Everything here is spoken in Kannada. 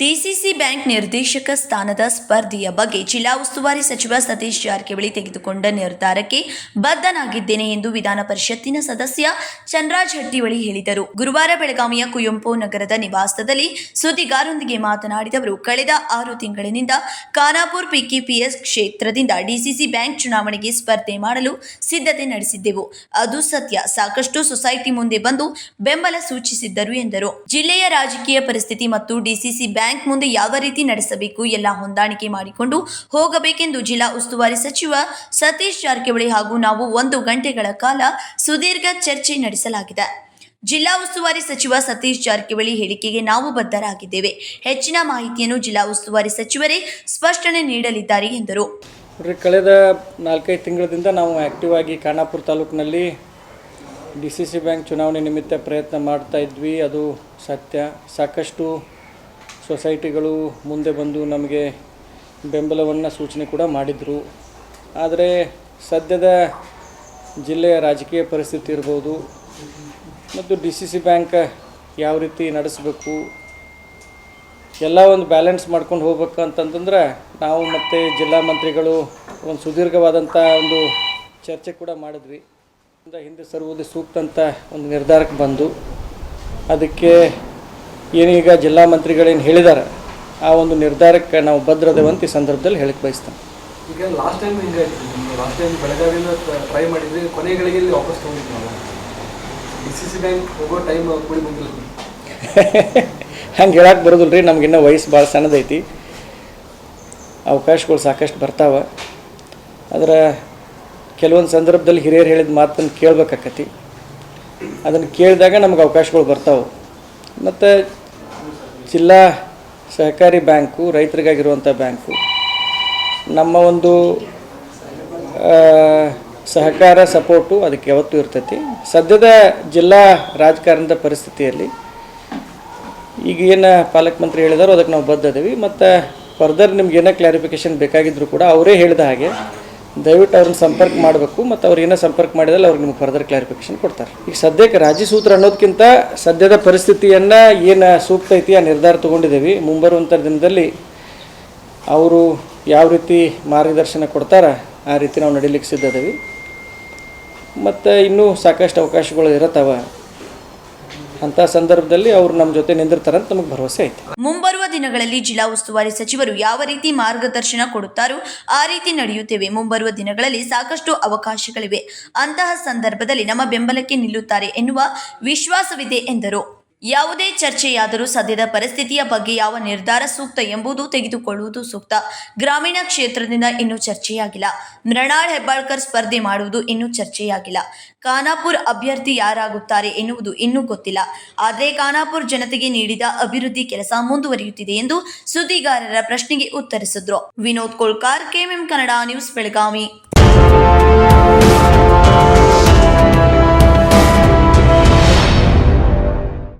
ಡಿಸಿಸಿ ಬ್ಯಾಂಕ್ ನಿರ್ದೇಶಕ ಸ್ಥಾನದ ಸ್ಪರ್ಧೆಯ ಬಗ್ಗೆ ಜಿಲ್ಲಾ ಉಸ್ತುವಾರಿ ಸಚಿವ ಸತೀಶ್ ಜಾರಕಿಹೊಳಿ ತೆಗೆದುಕೊಂಡ ನಿರ್ಧಾರಕ್ಕೆ ಬದ್ಧನಾಗಿದ್ದೇನೆ ಎಂದು ವಿಧಾನ ಪರಿಷತ್ತಿನ ಸದಸ್ಯ ಚಂದ್ರಾಜ್ ಹಟ್ಟಿವಳಿ ಹೇಳಿದರು. ಗುರುವಾರ ಬೆಳಗಾವಿಯ ಕುವೆಂಪು ನಗರದ ನಿವಾಸದಲ್ಲಿ ಸುದ್ದಿಗಾರರೊಂದಿಗೆ ಮಾತನಾಡಿದವರು ಕಳೆದ ಆರು ತಿಂಗಳಿನಿಂದ ಖಾನಾಪುರ್ ಪಿಕೆಪಿಎಸ್ ಕ್ಷೇತ್ರದಿಂದ ಡಿಸಿಸಿ ಬ್ಯಾಂಕ್ ಚುನಾವಣೆಗೆ ಸ್ಪರ್ಧೆ ಮಾಡಲು ಸಿದ್ಧತೆ ನಡೆಸಿದ್ದೆವು. ಅದು ಸತ್ಯ. ಸಾಕಷ್ಟು ಸೊಸೈಟಿ ಮುಂದೆ ಬಂದು ಬೆಂಬಲ ಸೂಚಿಸಿದ್ದರು ಎಂದರು. ಜಿಲ್ಲೆಯ ರಾಜಕೀಯ ಪರಿಸ್ಥಿತಿ ಮತ್ತು ಡಿಸಿಸಿ ಬ್ಯಾಂಕ್ ಮುಂದೆ ಯಾವ ರೀತಿ ನಡೆಸಬೇಕು ಎಲ್ಲ ಹೊಂದಾಣಿಕೆ ಮಾಡಿಕೊಂಡು ಹೋಗಬೇಕೆಂದು ಜಿಲ್ಲಾ ಉಸ್ತುವಾರಿ ಸಚಿವ ಸತೀಶ್ ಜಾರಕಿಹೊಳಿ ಹಾಗೂ ನಾವು ಒಂದು ಗಂಟೆಗಳ ಕಾಲ ಸುದೀರ್ಘ ಚರ್ಚೆ ನಡೆಸಲಾಗಿದೆ. ಜಿಲ್ಲಾ ಉಸ್ತುವಾರಿ ಸಚಿವ ಸತೀಶ್ ಜಾರಕಿಹೊಳಿ ಹೇಳಿಕೆಗೆ ನಾವು ಬದ್ಧರಾಗಿದ್ದೇವೆ. ಹೆಚ್ಚಿನ ಮಾಹಿತಿಯನ್ನು ಜಿಲ್ಲಾ ಉಸ್ತುವಾರಿ ಸಚಿವರೇ ಸ್ಪಷ್ಟನೆ ನೀಡಲಿದ್ದಾರೆ ಎಂದರು. ಕಳೆದ ನಾಲ್ಕೈದು ತಿಂಗಳಿಂದ ನಾವು ಆಕ್ಟಿವ್ ಆಗಿ ಖಾನಾಪುರ ತಾಲೂಕಿನಲ್ಲಿ ಡಿ ಸಿ ಸಿ ಬ್ಯಾಂಕ್ ಚುನಾವಣೆ ನಿಮಿತ್ತ ಪ್ರಯತ್ನ ಮಾಡ್ತಾ ಇದ್ವಿ. ಅದು ಸತ್ಯ. ಸಾಕಷ್ಟು ಸೊಸೈಟಿಗಳು ಮುಂದೆ ಬಂದು ನಮಗೆ ಬೆಂಬಲವನ್ನು ಸೂಚನೆ ಕೂಡ ಮಾಡಿದರು. ಆದರೆ ಸದ್ಯದ ಜಿಲ್ಲೆಯ ರಾಜಕೀಯ ಪರಿಸ್ಥಿತಿ ಇರ್ಬೋದು, ಮತ್ತು ಡಿ ಸಿ ಸಿ ಬ್ಯಾಂಕ್ ಯಾವ ರೀತಿ ನಡೆಸಬೇಕು, ಎಲ್ಲ ಒಂದು ಬ್ಯಾಲೆನ್ಸ್ ಮಾಡ್ಕೊಂಡು ಹೋಗ್ಬೇಕು ಅಂತಂತಂದ್ರೆ ನಾವು ಮತ್ತು ಜಿಲ್ಲಾ ಮಂತ್ರಿಗಳು ಒಂದು ಸುದೀರ್ಘವಾದಂಥ ಒಂದು ಚರ್ಚೆ ಕೂಡ ಮಾಡಿದ್ವಿ. ಹಿಂದೆ ಸರುವುದು ಸೂಕ್ತ ಅಂತ ಒಂದು ನಿರ್ಧಾರಕ್ಕೆ ಬಂದು, ಅದಕ್ಕೆ ಏನೀಗ ಜಿಲ್ಲಾ ಮಂತ್ರಿಗಳೇನು ಹೇಳಿದ್ದಾರೆ ಆ ಒಂದು ನಿರ್ಧಾರಕ್ಕೆ ನಾವು ಭದ್ರದೇವಂತ ಈ ಸಂದರ್ಭದಲ್ಲಿ ಹೇಳಕ್ಕೆ ಬಯಸ್ತೇನೆ. ಈಗ ಲಾಸ್ಟ್ ಟೈಮ್ ಹಿಂಗೆ ಲಾಸ್ಟ್ ಟೈಮ್ ಬೆಳಗಾವಿಯಿಂದ ಟ್ರೈ ಮಾಡಿದ್ರಿ ಕೊನೆ ಗಳಿಗೆಯಲ್ಲಿ ವಾಪಸ್ ತೊಗೊಂಡಿದ್ವಿ ನಾವು. ಡಿ ಸಿ ಸಿ ಬ್ಯಾಂಕ್ ಹೋಗೋ ಟೈಮ್ ಕೂಡಿ ಬಂದಿಲ್ಲ. ಹಂಗೆ ಹೇಳಕ್ಕೆ ಬರೋದಿಲ್ಲ ರೀ ನಮಗಿನ್ನೂ ವಯಸ್ಸು ಭಾಳ ಸಣ್ಣದೈತಿ. ಅವಕಾಶಗಳು ಸಾಕಷ್ಟು ಬರ್ತಾವೆ. ಆದ್ರೆ ಕೆಲವೊಂದು ಸಂದರ್ಭದಲ್ಲಿ ಹಿರಿಯರು ಹೇಳಿದ ಮಾತನ್ನು ಕೇಳ್ಬೇಕಾಕತಿ. ಅದನ್ನು ಕೇಳಿದಾಗ ನಮ್ಗೆ ಅವಕಾಶಗಳು ಬರ್ತಾವೆ. ಮತ್ತು ಜಿಲ್ಲಾ ಸಹಕಾರಿ ಬ್ಯಾಂಕು ರೈತರಿಗಾಗಿರುವಂಥ ಬ್ಯಾಂಕು. ನಮ್ಮ ಒಂದು ಸಹಕಾರ, ಸಪೋರ್ಟು ಅದಕ್ಕೆ ಯಾವತ್ತೂ ಇರ್ತೈತಿ. ಸದ್ಯದ ಜಿಲ್ಲಾ ರಾಜಕಾರಣದ ಪರಿಸ್ಥಿತಿಯಲ್ಲಿ ಈಗ ಏನು ಪಾಲಕ್ ಮಂತ್ರಿ ಹೇಳಿದಾರೋ ಅದಕ್ಕೆ ನಾವು ಬದ್ಧ ಮತ್ತು ಫರ್ದರ್ ನಿಮ್ಗೆ ಏನೋ ಕ್ಲಾರಿಫಿಕೇಷನ್ ಬೇಕಾಗಿದ್ದರೂ ಕೂಡ ಅವರೇ ಹೇಳಿದ ಹಾಗೆ ದಯವಿಟ್ಟು ಅವ್ರನ್ನ ಸಂಪರ್ಕ ಮಾಡಬೇಕು ಮತ್ತು ಅವ್ರು ಏನೋ ಸಂಪರ್ಕ ಮಾಡಿದಲ್ಲಿ ಅವ್ರಿಗೆ ನಿಮ್ಗೆ ಫರ್ದರ್ ಕ್ಲಾರಿಫಿಕೇಶನ್ ಕೊಡ್ತಾರೆ. ಈಗ ಸದ್ಯಕ್ಕೆ ರಾಜಿ ಸೂತ್ರ ಅನ್ನೋದಕ್ಕಿಂತ ಸದ್ಯದ ಪರಿಸ್ಥಿತಿಯನ್ನು ಏನು ಸೂಕ್ತ ಐತಿ ಆ ನಿರ್ಧಾರ ತೊಗೊಂಡಿದ್ದೀವಿ. ಮುಂಬರುವಂಥ ದಿನದಲ್ಲಿ ಅವರು ಯಾವ ರೀತಿ ಮಾರ್ಗದರ್ಶನ ಕೊಡ್ತಾರ ಆ ರೀತಿ ನಾವು ನಡೀಲಿಕ್ಕೆ ಸಿದ್ಧದೇವಿ ಮತ್ತು ಇನ್ನೂ ಸಾಕಷ್ಟು ಅವಕಾಶಗಳು ಇರತ್ತವ. ಅಂಥ ಸಂದರ್ಭದಲ್ಲಿ ಅವರು ನಮ್ಮ ಜೊತೆ ನಿಂದಿರ್ತಾರಂತ ನಮಗೆ ಭರವಸೆ ಐತೆ. ಮುಂಬರುವ ದಿನಗಳಲ್ಲಿ ಜಿಲ್ಲಾ ಉಸ್ತುವಾರಿ ಸಚಿವರು ಯಾವ ರೀತಿ ಮಾರ್ಗದರ್ಶನ ಕೊಡುತ್ತಾರೋ ಆ ರೀತಿ ನಡೆಯುತ್ತೇವೆ. ಮುಂಬರುವ ದಿನಗಳಲ್ಲಿ ಸಾಕಷ್ಟು ಅವಕಾಶಗಳಿವೆ. ಅಂತಹ ಸಂದರ್ಭದಲ್ಲಿ ನಮ್ಮ ಬೆಂಬಲಕ್ಕೆ ನಿಲ್ಲುತ್ತಾರೆ ಎನ್ನುವ ವಿಶ್ವಾಸವಿದೆ ಎಂದರು. ಯಾವುದೇ ಚರ್ಚೆಯಾದರೂ ಸದ್ಯದ ಪರಿಸ್ಥಿತಿಯ ಬಗ್ಗೆ ಯಾವ ನಿರ್ಧಾರ ಸೂಕ್ತ ಎಂಬುದು ತೆಗೆದುಕೊಳ್ಳುವುದು ಸೂಕ್ತ. ಗ್ರಾಮೀಣ ಕ್ಷೇತ್ರದಿಂದ ಇನ್ನೂ ಚರ್ಚೆಯಾಗಿಲ್ಲ. ಮೃಣಾಳ್ ಹೆಬ್ಬಾಳ್ಕರ್ ಸ್ಪರ್ಧೆ ಮಾಡುವುದು ಇನ್ನೂ ಚರ್ಚೆಯಾಗಿಲ್ಲ. ಖಾನಾಪುರ್ ಅಭ್ಯರ್ಥಿ ಯಾರಾಗುತ್ತಾರೆ ಎನ್ನುವುದು ಇನ್ನೂ ಗೊತ್ತಿಲ್ಲ. ಆದರೆ ಖಾನಾಪುರ್ ಜನತೆಗೆ ನೀಡಿದ ಅಭಿವೃದ್ಧಿ ಕೆಲಸ ಮುಂದುವರಿಯುತ್ತಿದೆ ಎಂದು ಸುದ್ದಿಗಾರರ ಪ್ರಶ್ನೆಗೆ ಉತ್ತರಿಸಿದ್ರು. Vinod Kolkar, KMM Kannada news Belagavi.